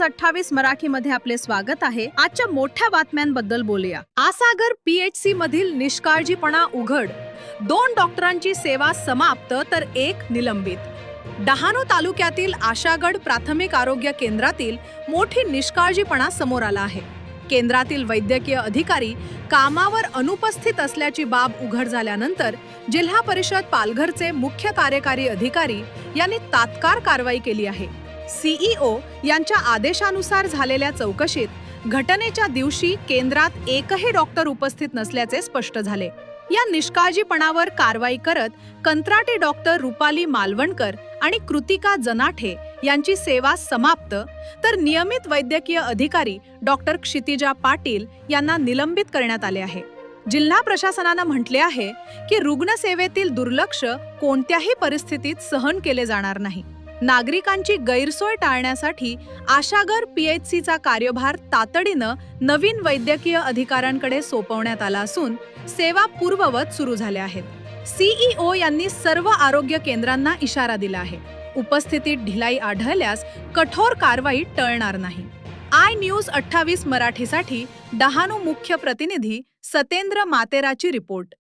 News अठ्ठावीस मराठी मध्ये आपले स्वागत आहे. आजच्या मोठ्या बातम्यांबद्दल बोलूया. आसागर पीएचसी मधील निष्काळजीपणा उघड. दोन डॉक्टरांची सेवा समाप्त तर एक निलंबित. डहाणू तालुक्यातील आशागड प्राथमिक आरोग्य केंद्रातील मोठी निष्काळजीपणा समोर आला आहे. केंद्रातील वैद्यकीय अधिकारी कामावर अनुपस्थित असल्याची बाब उघड झाल्यानंतर जिल्हा परिषद पालघरचे मुख्य कार्यकारी अधिकारी यांनी तात्काळ कारवाई केली आहे. सीईओ यांच्या आदेशानुसार झालेल्या चौकशीत घटनेच्या दिवशी केंद्रात एकही डॉक्टर उपस्थित नसल्याचे स्पष्ट झाले. या निष्काळजीपणावर कारवाई करत कंत्राटी डॉक्टर रुपाली मालवणकर आणि कृतिका जनाठे यांची सेवा समाप्त तर नियमित वैद्यकीय अधिकारी डॉक्टर क्षितिजा पाटील यांना निलंबित करण्यात आले आहे. जिल्हा प्रशासनानं म्हटले आहे की रुग्णसेवेतील दुर्लक्ष कोणत्याही परिस्थितीत सहन केले जाणार नाही. नागरिकांची गैरसोय टाळण्यासाठी आशागर पीएचसीचा कार्यभार तातडीनं नवीन वैद्यकीय अधिकाऱ्यांकडे सोपवण्यात आला असून सेवा पूर्ववत सुरू झाल्या आहेत. सीईओ यांनी सर्व आरोग्य केंद्रांना इशारा दिला आहे. उपस्थितीत ढिलाई आढळल्यास कठोर कारवाई टळणार नाही. आय न्यूज अठ्ठावीस मराठीसाठी डहाणू मुख्य प्रतिनिधी सतेंद्र मातेराची रिपोर्ट.